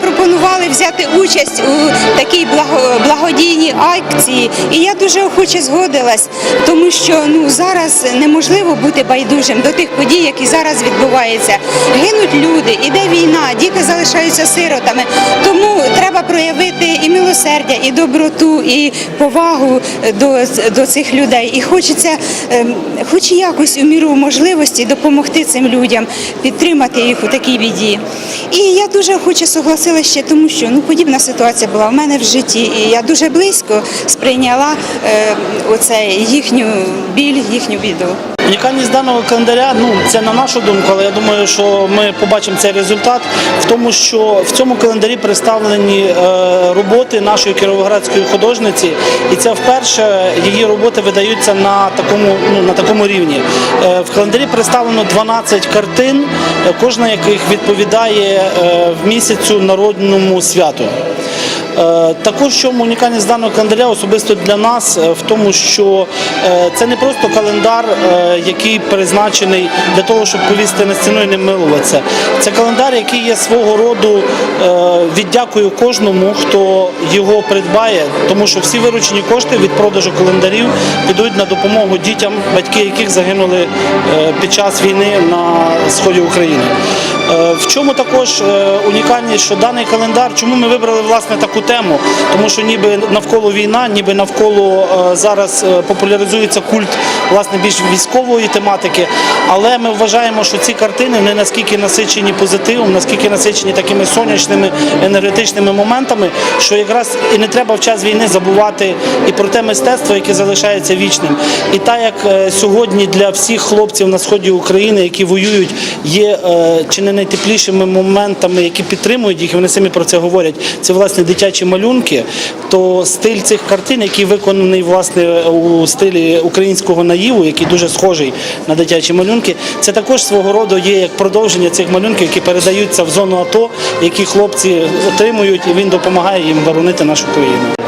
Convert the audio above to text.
запропонували взяти участь у такій благодійній акції. І я дуже охоче згодилась, тому що ну зараз неможливо бути байдужим до тих подій, які зараз відбуваються. Гинуть люди, іде війна, діти залишаються сиротами. Тому треба проявити і милосердя, і доброту, і повагу до, до цих людей. І хочеться, ем, хоч якось у міру можливості допомогти цим людям, підтримати їх у такій біді. І я дуже охоче согласилася ще тому, що ну подібна ситуація була в мене в житті, і я дуже близько сприйняла е, оце їхню біль, їхню біду. Унікальність даного календаря, ну це на нашу думку, але я думаю, що ми побачимо цей результат в тому, що в цьому календарі представлені е, роботи нашої кіровоградської художниці, і це вперше її роботи видаються на такому, ну на такому рівні. Е, в календарі представлено 12 картин, кожна яких відповідає е, в місяцю народному святу. Е, Також чому унікальність даного календаря особисто для нас е, в тому, що е, це не просто календар, який призначений для того, щоб повісти на стіну і не милуватися. Це календар, який є свого роду віддякою кожному, хто його придбає, тому що всі виручені кошти від продажу календарів підуть на допомогу дітям, батьки яких загинули під час війни на сході України. В чому також унікальність, що даний календар, чому ми вибрали власне таку тему? Тому що ніби навколо війна, ніби навколо е, зараз е, популяризується культ власне більш військової тематики. Але ми вважаємо, що ці картини не наскільки насичені позитивом, наскільки насичені такими сонячними енергетичними моментами, що якраз і не треба в час війни забувати і про те мистецтво, яке залишається вічним. І так як е, сьогодні для всіх хлопців на сході України, які воюють, є е, чи не найтеплішими моментами, які підтримують їх, і вони самі про це говорять. Це власне дитячі малюнки. То стиль цих картин, який виконаний власне у стилі українського наїву, який дуже схожий на дитячі малюнки, це також свого роду є як продовження цих малюнків, які передаються в зону АТО, які хлопці отримують, і він допомагає їм боронити нашу країну.